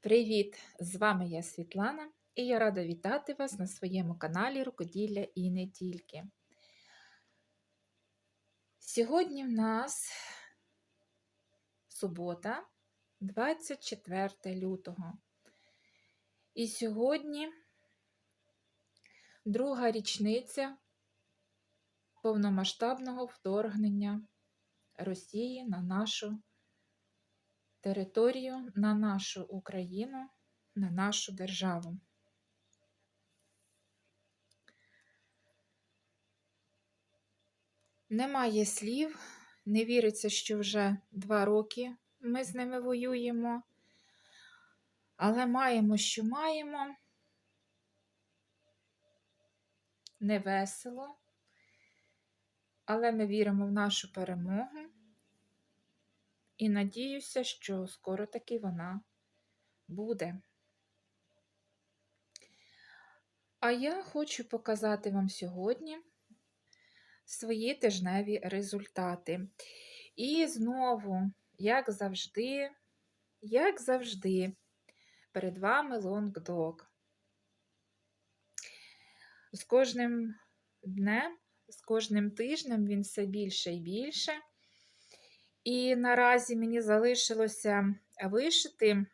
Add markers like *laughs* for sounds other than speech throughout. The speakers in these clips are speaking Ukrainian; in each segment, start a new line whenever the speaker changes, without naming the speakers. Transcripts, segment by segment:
Привіт! З вами я Світлана і я рада вітати вас на своєму каналі Рукоділля і не тільки. Сьогодні в нас субота, 24 лютого. І сьогодні друга річниця повномасштабного вторгнення Росії на нашу територію, на нашу Україну, на нашу державу. Немає слів, не віриться, що вже два роки ми з ними воюємо, але маємо, що маємо. Не весело, але ми віримо в нашу перемогу. І надіюся, що скоро таки вона буде. А я хочу показати вам сьогодні свої тижневі результати. І знову, як завжди, як завжди, перед вами LongDog. З кожним днем, з кожним тижнем він все більше і більше. І наразі мені залишилося вишити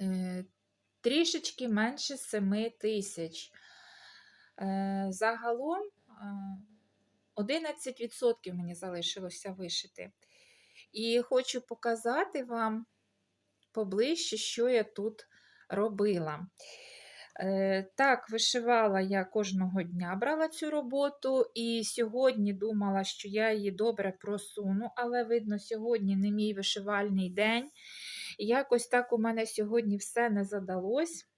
е, трішечки менше 7 тисяч. Е, загалом 11% мені залишилося вишити. І хочу показати вам поближче, що я тут робила. Е, так, вишивала я кожного дня брала цю роботу, і сьогодні думала, що я її добре просуну, але, видно, сьогодні не мій вишивальний день. якось так у мене сьогодні все не задалось.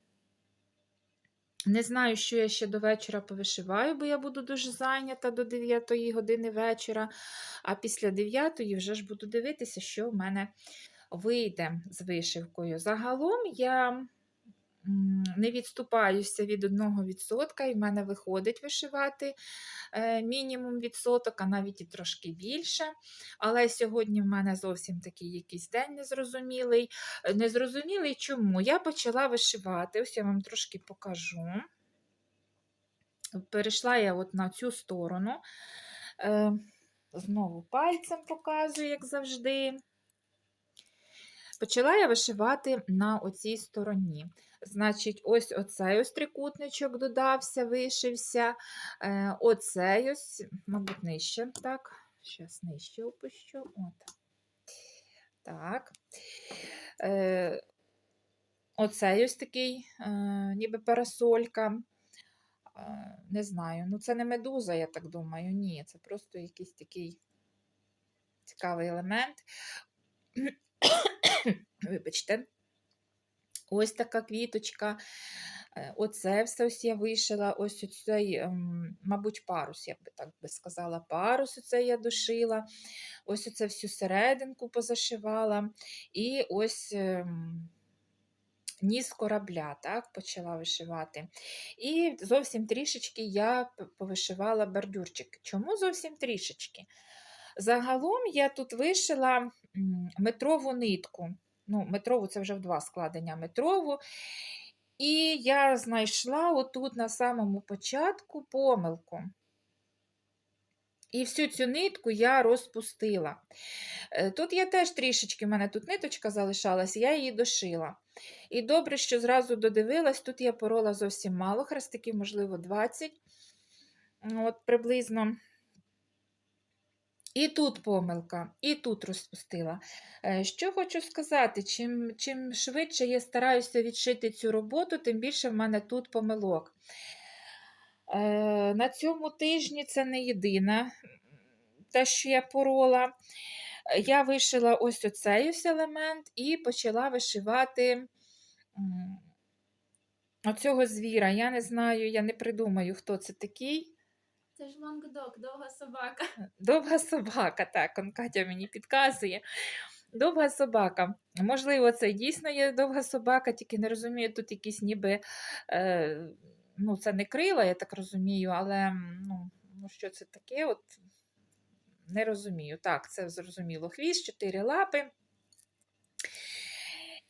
Не знаю, що я ще до вечора повишиваю, бо я буду дуже зайнята до 9 години вечора, а після 9 вже ж буду дивитися, що в мене вийде з вишивкою. Загалом я не відступаюся від 1%, і в мене виходить вишивати е, мінімум відсоток, а навіть і трошки більше. Але сьогодні в мене зовсім такий якийсь день незрозумілий. Е, незрозумілий чому? Я почала вишивати, ось я вам трошки покажу. Перейшла я от на цю сторону. Е, знову пальцем показую, як завжди. Почала я вишивати на оцій стороні. Значить, ось оцей ось трикутничок додався, вишився. Е, оцей ось, мабуть, нижче. Так, зараз нижче опущу. От. Так. Е, Оцей ось такий, е, ніби парасолька. Не знаю, ну це не медуза, я так думаю. Ні, це просто якийсь такий цікавий елемент. Вибачте. Ось така квіточка. Е, оце все ось я вишила, ось цей, ем, мабуть, парус, я би так би сказала, парус оце я дошила. Ось оце всю серединку позашивала. І ось ем, ніс корабля так, почала вишивати. І зовсім трішечки я повишивала бордюрчик. Чому зовсім трішечки? Загалом я тут вишила метрову нитку ну, метрову це вже в два складення метрову. І я знайшла отут на самому початку помилку. І всю цю нитку я розпустила. Е, тут я теж трішечки, в мене тут ниточка залишалась, я її дошила. І добре, що зразу додивилась, тут я порола зовсім мало, хрестиків, можливо, 20 от приблизно. І тут помилка, і тут розпустила. Е, що хочу сказати, чим чим швидше я стараюся відшити цю роботу, тим більше в мене тут помилок. Е, на цьому тижні це не єдина те, що я порола. Я вишила ось оцей ось елемент і почала вишивати оцього звіра. Я не знаю, я не придумаю, хто це такий.
Це ж лонгдок, довга собака.
Довга собака, так, он Катя мені підказує. Довга собака. Можливо, це дійсно є довга собака, тільки не розумію, тут якісь ніби, е, ну, це не крила, я так розумію, але ну, ну що це таке? От Не розумію. Так, це зрозуміло. Хвіст, чотири лапи.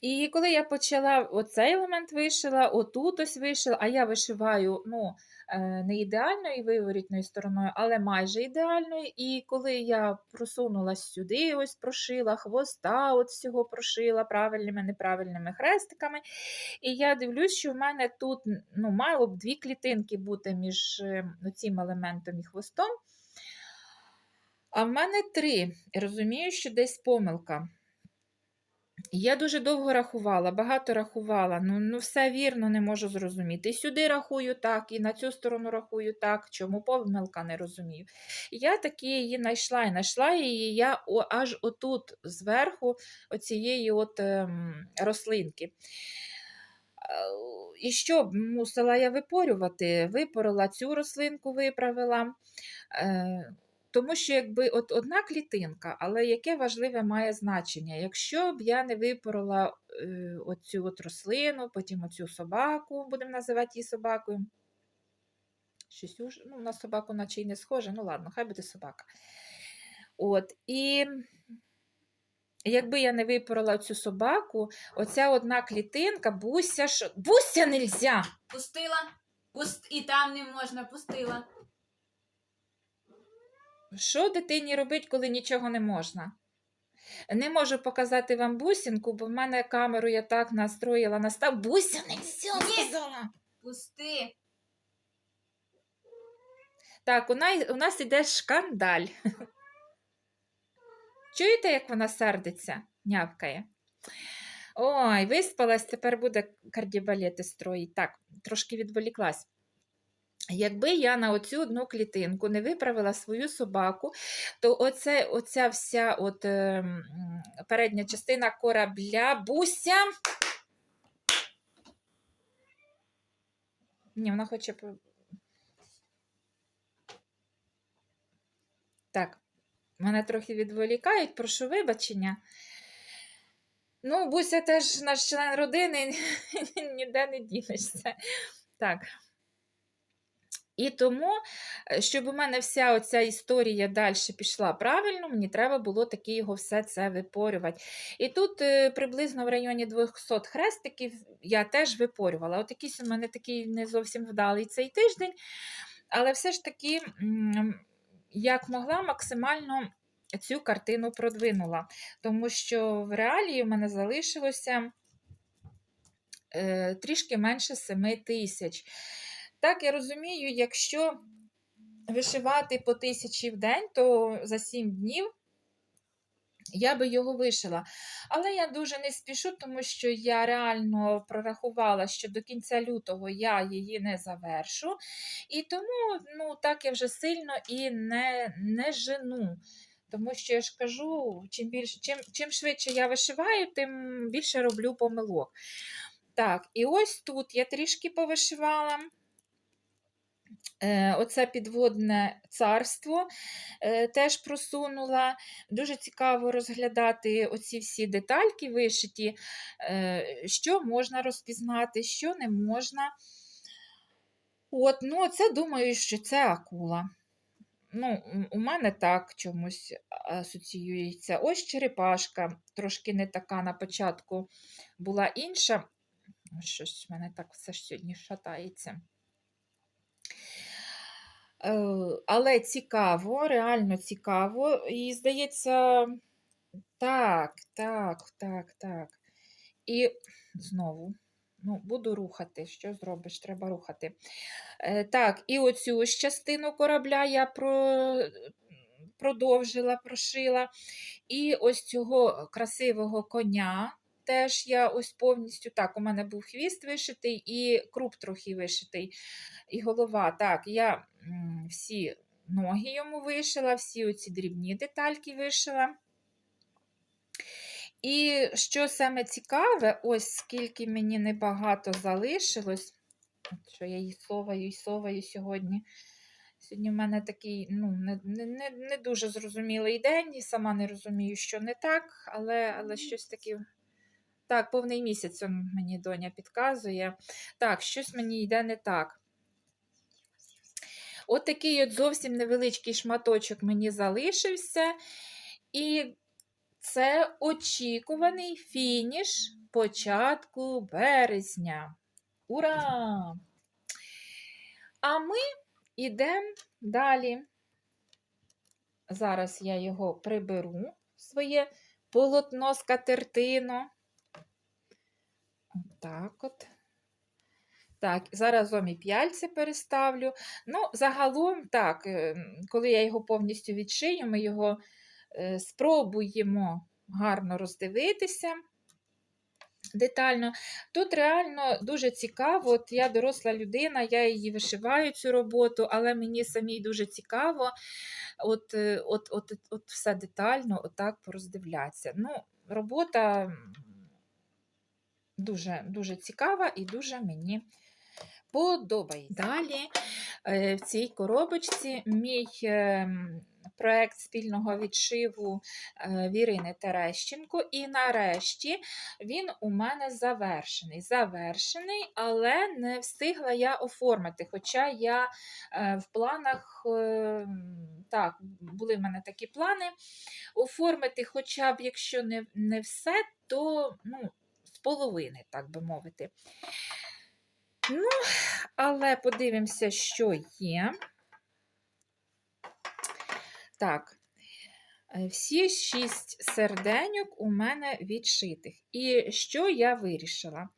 І коли я почала оцей елемент вишила, отут ось вишила, а я вишиваю ну, е, не ідеальною виворітною стороною, але майже ідеальною. І коли я просунулась сюди, ось прошила хвоста, от всього прошила правильними, неправильними хрестиками. І я дивлюсь, що в мене тут ну, мало б дві клітинки бути між е, цим елементом і хвостом. А в мене три. Розумію, що десь помилка. Я дуже довго рахувала, багато рахувала, ну, ну все вірно, не можу зрозуміти. І сюди рахую так, і на цю сторону рахую так, чому помилка не розумію. Я таки її знайшла і знайшла її я аж отут, зверху, оцієї от ем, рослинки. Е, І що мусила я випорювати? Випорила цю рослинку, виправила. Е, тому що якби от одна клітинка, але яке важливе має значення. Якщо б я не випорола е, оцю от рослину, потім оцю собаку, будемо називати її собакою. Щось уж, ну, на собаку наче й не схоже, ну ладно, хай буде собака. От, і якби я не випорола цю собаку, оця одна клітинка, буся, що... буся нельзя!
Пустила. Пуст... І там не можна, пустила.
Що дитині робить, коли нічого не можна? Не можу показати вам бусинку, бо в мене камеру я так настроїла, настав. Буся не
Ні.
сказала.
Пусти.
Так, у нас, у нас іде шкандаль. Чуєте, як вона сердиться, нявкає? Ой, виспалась, тепер буде кардібалети строїть. Так, трошки відволіклась. Якби я на оцю одну клітинку не виправила свою собаку, то оце, оця вся от, е, передня частина корабля буся. Ні, вона хоче. Так, мене трохи відволікають, прошу вибачення. Ну, Буся теж наш член родини, *laughs* ніде не дінешся. Так. І тому, е, щоб у мене вся оця історія далі пішла правильно, мені треба було таки його все це випорювати. І тут е, приблизно в районі 200 хрестиків я теж випорювала. От якийсь у мене такий не зовсім вдалий цей тиждень, але все ж таки, як могла, максимально цю картину продвинула. Тому що в реалії в мене залишилося е, трішки менше 7 тисяч. Так, я розумію, якщо вишивати по тисячі в день, то за 7 днів я би його вишила. Але я дуже не спішу, тому що я реально прорахувала, що до кінця лютого я її не завершу. І тому ну, так я вже сильно і не, не жену. Тому що я ж кажу, чим, більше, чим, чим швидше я вишиваю, тим більше роблю помилок. Так, і ось тут я трішки повишивала. Е, Оце підводне царство е, теж просунула. Дуже цікаво розглядати оці всі детальки вишиті, е, що можна розпізнати, що не можна. От, ну, це думаю, що це акула. Ну, у мене так чомусь асоціюється. Ось черепашка, трошки не така на початку була інша. Щось в мене так все ж сьогодні шатається. Е, Але цікаво, реально цікаво. І здається, так, так, так, так. І знову, ну, буду рухати. Що зробиш? Треба рухати. Е, Так, і оцю ось частину корабля я про... продовжила, прошила. І ось цього красивого коня. Теж я ось повністю так, у мене був хвіст вишитий і круп трохи вишитий, і голова. Так, я всі ноги йому вишила, всі оці дрібні детальки вишила. І що саме цікаве, ось скільки мені небагато залишилось, що я її соваю і соваю сьогодні. Сьогодні в мене такий ну, не, не, не, дуже зрозумілий день, і сама не розумію, що не так, але, але щось таке. Так, повний місяць мені доня підказує. Так, щось мені йде не так. От такий от зовсім невеличкий шматочок мені залишився. І Це очікуваний фініш початку березня. Ура! А ми йдемо далі. Зараз я його приберу, своє полотно з скатертино. Так от. Так, заразом і п'яльці переставлю. Ну, загалом, так, е, коли я його повністю відшию, ми його е, спробуємо гарно роздивитися детально. Тут реально дуже цікаво, от я доросла людина, я її вишиваю цю роботу, але мені самій дуже цікаво от, е, от, от, от все детально отак пороздивлятися. Ну, робота дуже, дуже цікава і дуже мені подобається. Далі е, в цій коробочці мій ем, проект спільного відшиву е, Вірини Терещенко. І нарешті він у мене завершений. Завершений, але не встигла я оформити. Хоча я е, в планах, так, були в мене такі плани оформити, хоча б якщо не, не все, то ну, половини, так би мовити. Ну, але подивимося, що є. Так, е, всі шість серденьок у мене відшитих. І що я вирішила?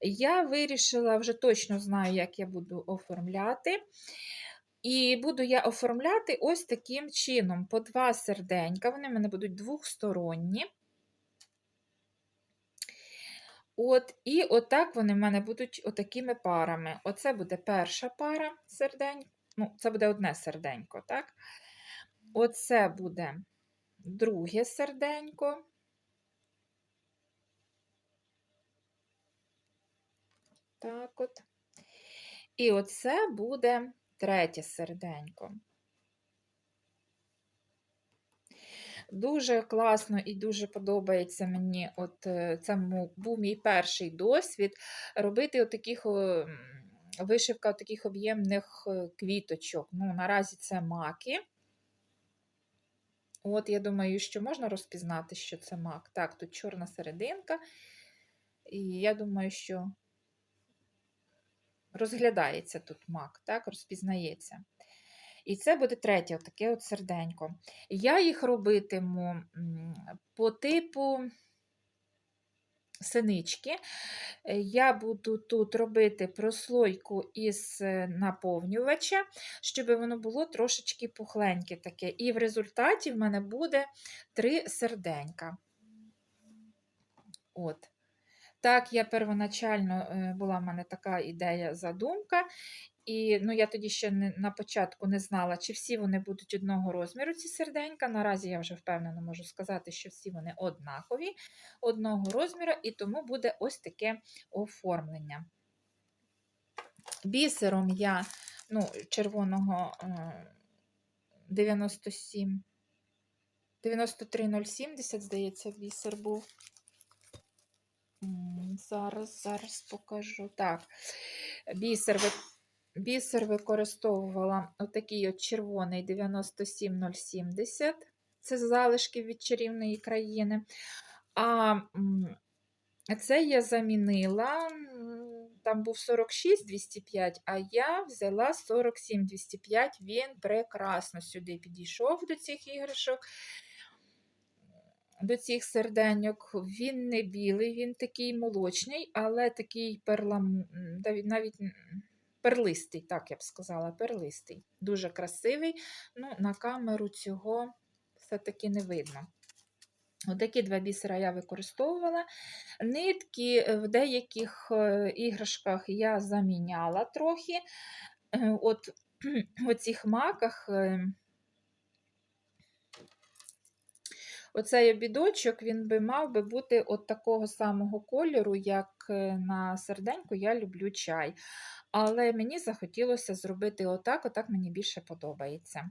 Я вирішила, вже точно знаю, як я буду оформляти. І буду я оформляти ось таким чином: по два серденька, вони в мене будуть двохсторонні. От, І отак вони в мене будуть отакими парами. Оце буде перша пара сердень. Ну, це буде одне серденько, так? Оце буде друге серденько. Так от. І оце буде третє серденько. Дуже класно і дуже подобається мені. От е, це був мій перший досвід робити отаких вишивка таких об'ємних е, квіточок. Ну, наразі це маки. От, я думаю, що можна розпізнати, що це мак. Так, тут чорна серединка. І я думаю, що розглядається тут мак, так, розпізнається. І це буде третє, таке от серденько. Я їх робитиму по типу синички. Я буду тут робити прослойку із наповнювача, щоб воно було трошечки пухленьке таке. І в результаті в мене буде три серденька. От. Так, я первоначально е, була в мене така ідея, задумка. І ну, я тоді ще не, на початку не знала, чи всі вони будуть одного розміру, ці серденька. Наразі я вже впевнено можу сказати, що всі вони однакові, одного розміру, і тому буде ось таке оформлення. Бісером я ну, червоного е, 97, 93070, здається, бісер був. Зараз, зараз покажу. Так, бісер, бісер використовувала отакий от червоний 97070. Це залишки від чарівної країни. А це я замінила. Там був 46 205, а я взяла 47 205. Він прекрасно сюди підійшов до цих іграшок до цих серденьок. Він не білий, він такий молочний, але такий перлам... м, та він навіть перлистий, так я б сказала, перлистий. Дуже красивий. Ну, На камеру цього все-таки не видно. Отакі два бісера я використовувала. Нитки е, в деяких е, іграшках я заміняла трохи. Е, От *clears throat* у цих маках е, Оцей обідочок він би мав би бути от такого самого кольору, як е, на серденьку я люблю чай. Але мені захотілося зробити отак, отак мені більше подобається.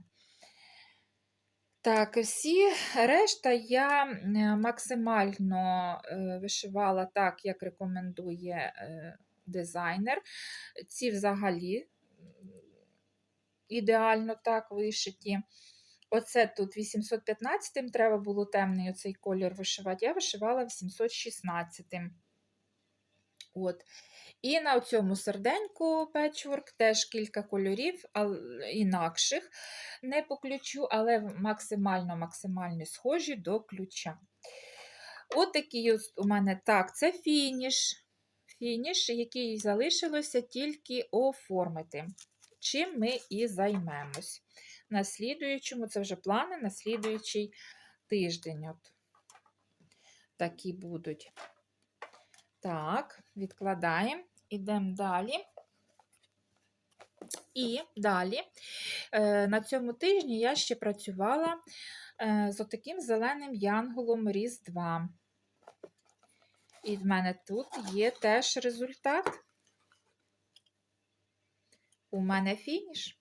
Так, всі решта я е, максимально е, вишивала так, як рекомендує дизайнер. Ці взагалі ідеально так вишиті. Оце тут 815 треба було темний оцей колір вишивати, я вишивала 816. От. І на цьому серденьку печворк теж кілька кольорів, інакших, не по ключу, але максимально-максимально схожі до ключа. От такий у мене так, це фініш. Фініш, який залишилося тільки оформити. Чим ми і займемось. На слідуючому, це вже плани на слідуючий тиждень. От. Такі будуть. Так, відкладаємо, ідемо далі. І далі е, на цьому тижні я ще працювала е, з отаким зеленим янголом Різдва. І в мене тут є теж результат. У мене фініш.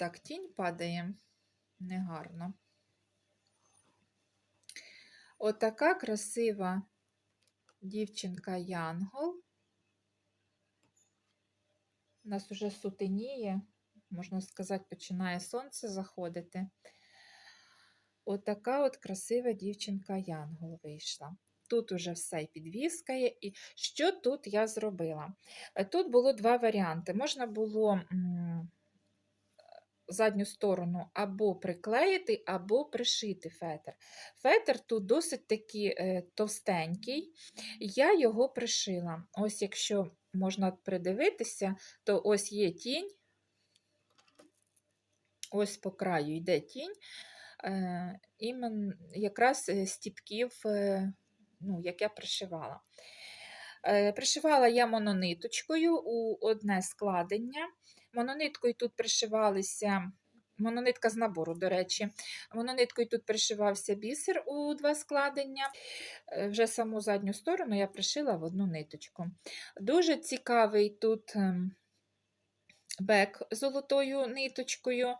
Так, тінь падає негарно. Отака красива дівчинка Янгол. У нас уже сутеніє, можна сказати, починає сонце заходити. Отака от красива дівчинка Янгол вийшла. Тут уже все і підвіска є. І що тут я зробила? Е, Тут було два варіанти. Можна було задню сторону або приклеїти, або пришити фетр. Фетр тут досить таки е, товстенький, я його пришила. Ось, якщо можна придивитися, то ось є тінь, ось по краю йде тінь, е, імен, якраз е, стіпків, ну, як я пришивала. Пришивала я монониточкою у одне складення. Монониткою тут пришивалися, мононитка з набору, до речі, монониткою тут пришивався бісер у два складення. Е, Вже саму задню сторону я пришила в одну ниточку. Дуже цікавий тут ем, бек золотою ниточкою.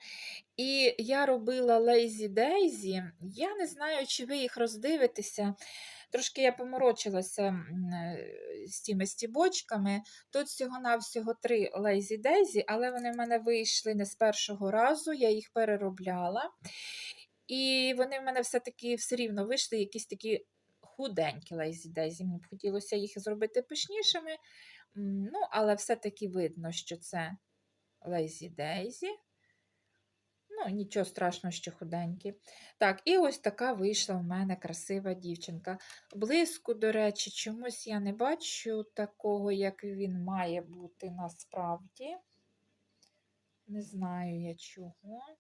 І я робила Daisy. Я не знаю, чи ви їх роздивитеся. Трошки я поморочилася е, з тими стібочками. Тут всього-навсього три Lazy Daisy, але вони в мене вийшли не з першого разу, я їх переробляла. І вони в мене все-таки все рівно вийшли якісь такі худенькі Lazy Daisy. Мені б хотілося їх зробити пишнішими. Ну, але все-таки видно, що це Lazy Daisy. Ну, нічого страшного, що худенькі. Так, і ось така вийшла в мене красива дівчинка. Блиску, до речі, чомусь я не бачу такого, як він має бути насправді. Не знаю я чого.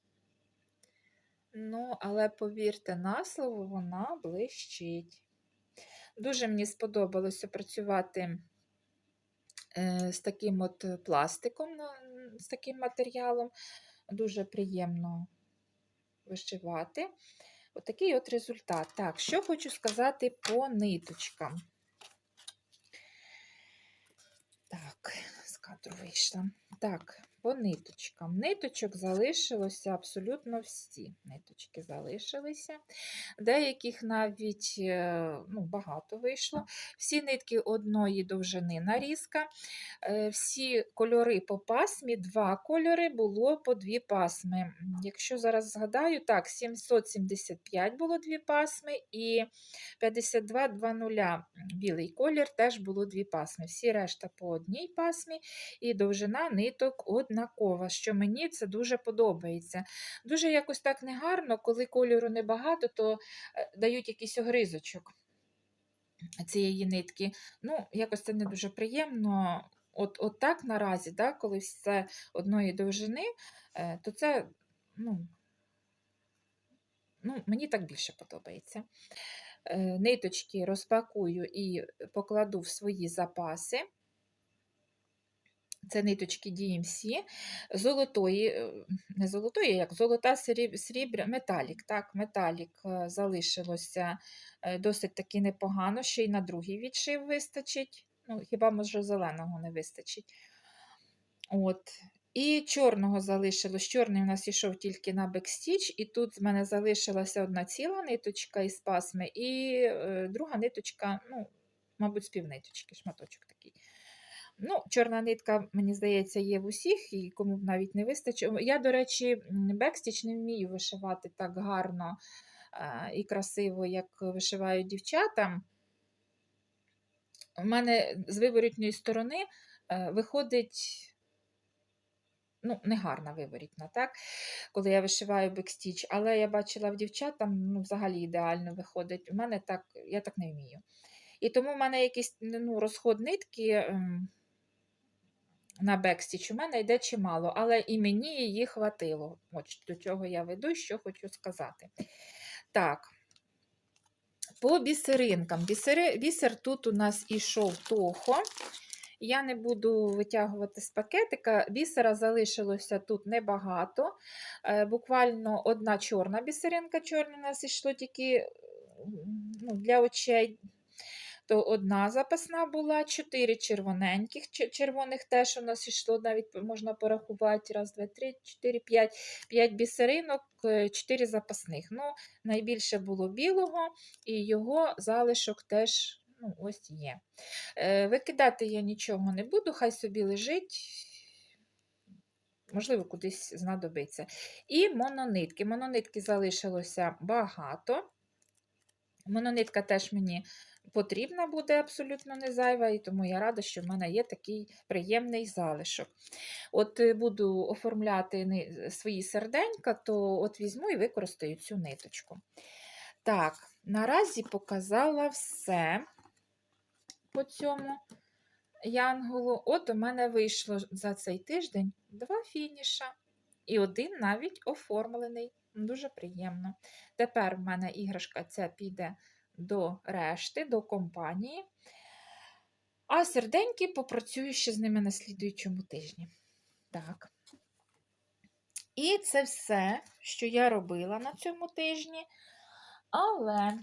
Ну, але повірте на слово, вона блищить. Дуже мені сподобалося працювати е, з таким от пластиком, з таким матеріалом. Дуже приємно вишивати. Отакий от результат. Так, що хочу сказати по ниточкам. Так, з кадру вийшла. Так, по ниточкам. Ниточок залишилося абсолютно всі. Ниточки залишилися. Деяких навіть е, ну, багато вийшло. Всі нитки одної довжини нарізка. Е, Всі кольори по пасмі, два кольори було по дві пасми. Якщо зараз згадаю, так, 775 було дві пасми і 52,20 білий колір теж було дві пасми. Всі решта по одній пасмі і довжина ниток однакова, що мені це дуже подобається. Дуже якось так негарно, коли кольору небагато, то е, дають якийсь огризочок цієї нитки. Ну, якось це не дуже приємно. От, от так наразі, да, коли все одної довжини, е, то це ну, ну, мені так більше подобається. Е, Ниточки розпакую і покладу в свої запаси. Це ниточки DMC, золотої, е, не золотої, як золота сріб- металік. Так, металік е, залишилося е, досить таки непогано, ще й на другий відшив вистачить. Ну, хіба може зеленого не вистачить. От. І чорного залишилось. Чорний у нас йшов тільки на бекстіч, і тут в мене залишилася одна ціла ниточка із пасми, і друга ниточка, ну, мабуть, з півниточки, шматочок такий. Ну, чорна нитка, мені здається, є в усіх, і кому б навіть не вистачить. Я, до речі, бекстіч не вмію вишивати так гарно е, і красиво, як вишивають дівчата. У мене з виворітньої сторони е, виходить. Ну, не гарна виворітна, так? Коли я вишиваю бекстіч, але я бачила в дівчат, там ну, взагалі ідеально виходить. У мене так, я так не вмію. І тому в мене якийсь ну, розход нитки ем, на бекстіч у мене йде чимало, але і мені її хватило. От до чого я веду, що хочу сказати. Так, по бісеринкам. Бісери, бісер тут у нас ішов тохо. Я не буду витягувати з пакетика. Бісера залишилося тут небагато. Е, Буквально одна чорна бісеринка, чорна у нас йшло тільки ну, для очей. То одна запасна була, чотири червоненьких, червоних теж у нас йшло, навіть можна порахувати. Раз, два, три, чотири, п'ять. П'ять бісеринок, е, чотири запасних. Ну, найбільше було білого, і його залишок теж ну, ось є. Е, Викидати я нічого не буду, хай собі лежить. Можливо, кудись знадобиться. І мононитки. Мононитки залишилося багато. Мононитка теж мені потрібна буде абсолютно не зайва, і тому я рада, що в мене є такий приємний залишок. От е, буду оформляти свої серденька, то от візьму і використаю цю ниточку. Так, наразі показала все по цьому янголу. От у мене вийшло за цей тиждень два фініша. І один навіть оформлений. Дуже приємно. Tепер в мене іграшка ця піде до решти, до компанії. А серденьки попрацюю ще з ними на слідуючому тижні. Так. І це все, що я робила на цьому тижні. Але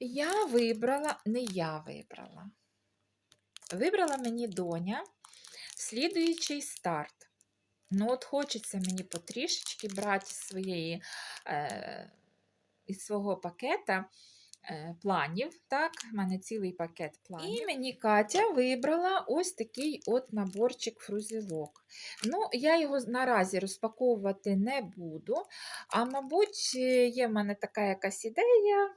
я вибрала, не я вибрала. Вибрала мені доня слідуючий старт. Ну, от хочеться мені потрішечки брати своєї, е, із свого пакета е, планів. Так, в мене цілий пакет планів. І мені Катя вибрала ось такий от наборчик фрузілок. Ну, я його наразі розпаковувати не буду. А мабуть, е, є в мене така якась ідея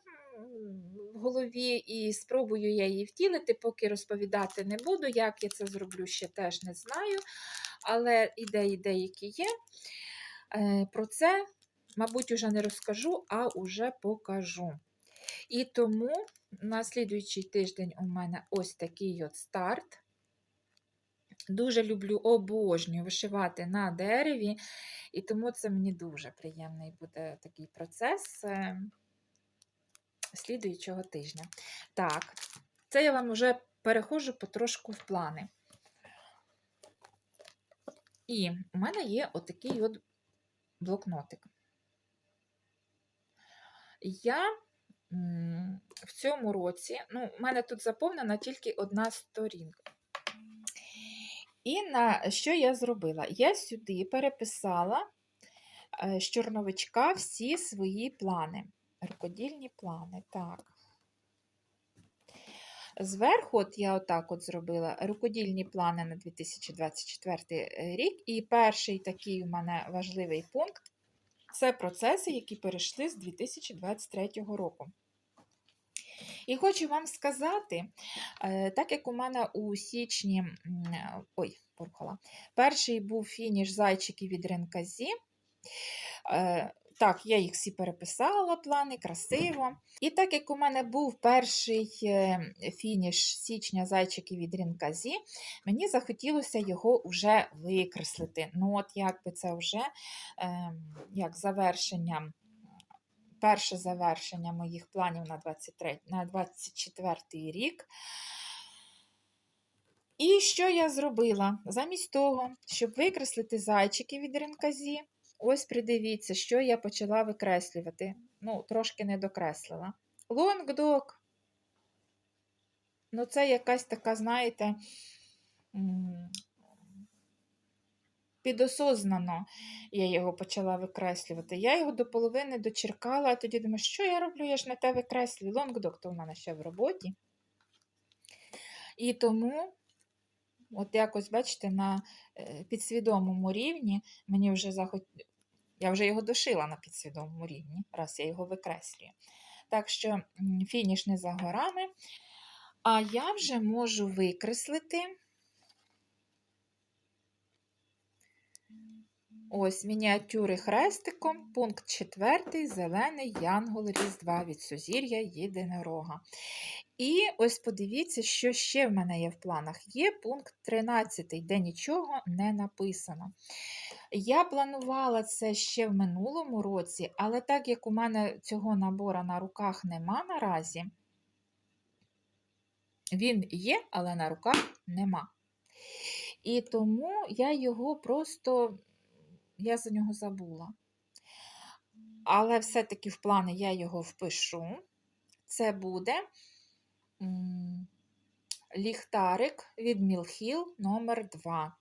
в голові, і спробую я її втілити, поки розповідати не буду. Як я це зроблю, ще теж не знаю. Але ідеї деякі є. Е, Про це, мабуть, уже не розкажу, а уже покажу. І тому на слідуючий тиждень у мене ось такий от старт. Дуже люблю обожнюю вишивати на дереві, і тому це мені дуже приємний буде такий процес е, слідуючого тижня. Так, це я вам вже переходжу потрошку в плани. І у мене є отакий от блокнотик. Я в цьому році, ну, у мене тут заповнена тільки одна сторінка. І на що я зробила? Я сюди переписала е, з чорновичка всі свої плани, рукодільні плани. Так. Зверху, от я отак от зробила рукодільні плани на 2024 рік. І перший такий у мений важливий пункт це процеси, які перейшли з 2023 року. І хочу вам сказати, е, так як у мене у січні, ой, порухала, перший був фініш зайчиків від Ренказі. Так, я їх всі переписала, плани, красиво. І так як у мене був перший е, фініш січня зайчиків від Рінказі, мені захотілося його вже викреслити. Ну, от якби це вже ем, як завершення, перше завершення моїх планів на 23, на 24 рік. І що я зробила? Замість того, щоб викреслити зайчики від ринказі, ось придивіться, що я почала викреслювати. Ну, трошки не докреслила. Лонгдок. Ну, це якась така, знаєте, підосознано я його почала викреслювати. Я його до половини дочеркала, а тоді думаю, що я роблю? Я ж не те викреслюю. Лонгдок то в мене ще в роботі. І тому От якось, бачите, на е, підсвідомому рівні мені вже захот... Я вже його дошила на підсвідомому рівні, раз я його викреслюю. Так що фініш не за горами. А я вже можу викреслити ось мініатюри хрестиком, пункт 4, зелений янгол Різдва від Сузір'я Єдинорога. І ось подивіться, що ще в мене є в планах. Є пункт 13, де нічого не написано. Я планувала це ще в минулому році, але так як у мене цього набора на руках нема наразі, він є, але на руках нема. І тому я його просто, я за нього забула. Але все-таки в плани я його впишу. Це буде ліхтарик від Мілхіл номер 2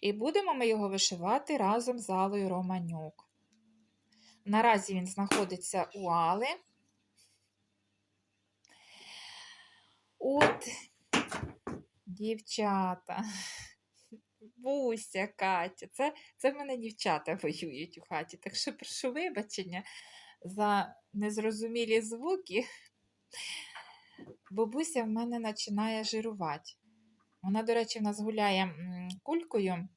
І будемо ми його вишивати разом з Алою Романюк. Наразі він знаходиться у Али. От, дівчата, Буся, Катя, це, це в мене дівчата воюють у хаті, так що прошу вибачення за незрозумілі звуки. Бабуся в мене починає жирувати. Вона, до речі, в нас гуляє кулькою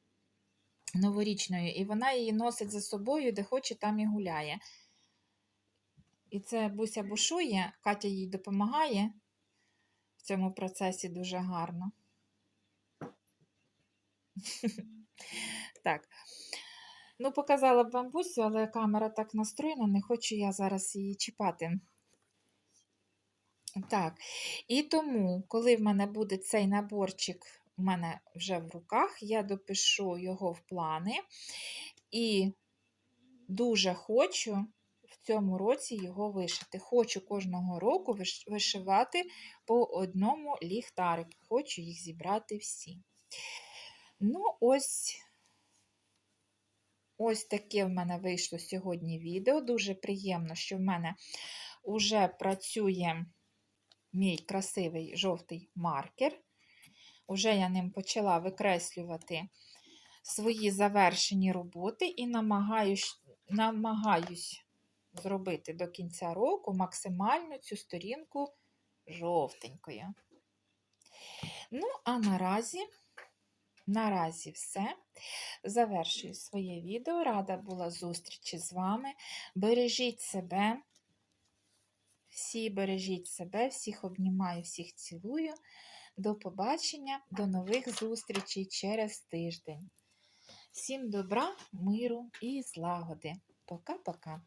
новорічною, і вона її носить за собою, де хоче, там і гуляє. І це Буся бушує, Катя їй допомагає в цьому процесі дуже гарно. *laughs* Так. Ну, показала б вам Бусю, але камера так настроєна, не хочу я зараз її чіпати. Так, і тому, коли в мене буде цей наборчик у мене вже в руках, я допишу його в плани і дуже хочу в цьому році його вишити. Хочу кожного року вишивати по одному ліхтарику. Хочу їх зібрати всі. Ну, ось. Ось таке в мене вийшло сьогодні відео. Дуже приємно, що в мене вже працює мій красивий жовтий маркер. Уже я ним почала викреслювати свої завершені роботи і намагаюсь, намагаюсь зробити до кінця року максимально цю сторінку жовтенькою. Ну, а наразі, наразі все. Завершую своє відео. Рада була зустрічі з вами. Бережіть себе. Всі бережіть себе, всіх обнімаю, всіх цілую. До побачення, до нових зустрічей через тиждень. Всім добра, миру і злагоди. Пока-пока.